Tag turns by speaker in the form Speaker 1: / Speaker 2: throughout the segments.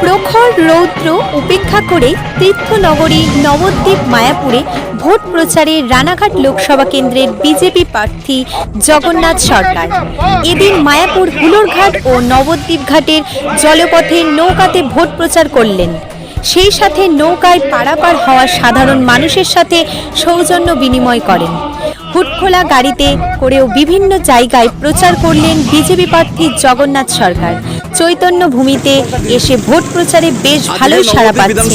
Speaker 1: প্রখর রৌদ্র উপেক্ষা করে তীর্থনগরী নবদ্বীপ মায়াপুরে ভোট প্রচারে রানাঘাট লোকসভা কেন্দ্রের বিজেপি প্রার্থী জগন্নাথ সরকার। এদিন মায়াপুর হুলোরঘাট ও নবদ্বীপ ঘাটের জলপথের নৌকাতে ভোট প্রচার করলেন। সেই সাথে নৌকায় পারাপার হওয়া সাধারণ মানুষের সাথে সৌজন্য বিনিময় করেন। হুটখোলা গাড়িতে করেও বিভিন্ন জায়গায় প্রচার করলেন বিজেপি প্রার্থী জগন্নাথ সরকার। চৈতন্য ভূমিতে এসে ভোট প্রচারে বেশ ভালোই সাড়া পাচ্ছে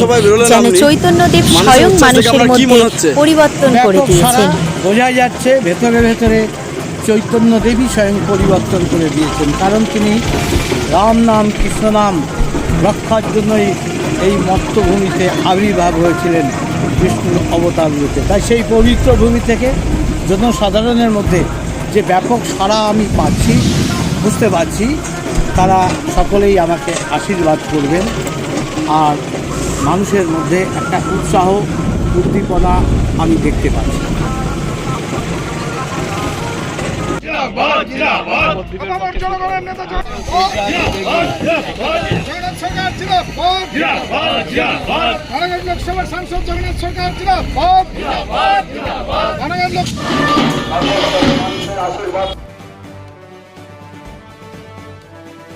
Speaker 1: যেন। চৈতন্যদেব স্বয়ং মানুষের মধ্যে পরিবর্তন করে দিয়েছেন।
Speaker 2: বোঝা যাচ্ছে ভেতরে ভেতরে চৈতন্য দেবী স্বয়ং পরিবর্তন করে দিয়েছেন কারণ তিনি রাম নাম কৃষ্ণ নাম রক্ষার জন্যই এই মত্তভূমিতে আবির্ভাব হয়েছিলেন বিষ্ণুর অবতার রূপে। তাই সেই পবিত্র ভূমি থেকে জনসাধারণের মধ্যে যে ব্যাপক সাড়া আমি পাচ্ছি বুঝতে পারছি তারা সকলেই আমাকে আশীর্বাদ করবেন। আর মানুষের মধ্যে একটা উৎসাহ উদ্দীপনা আমি দেখতে পাচ্ছি।
Speaker 3: লোকসভার সাংসদ জগন্নাথ সরকার লোক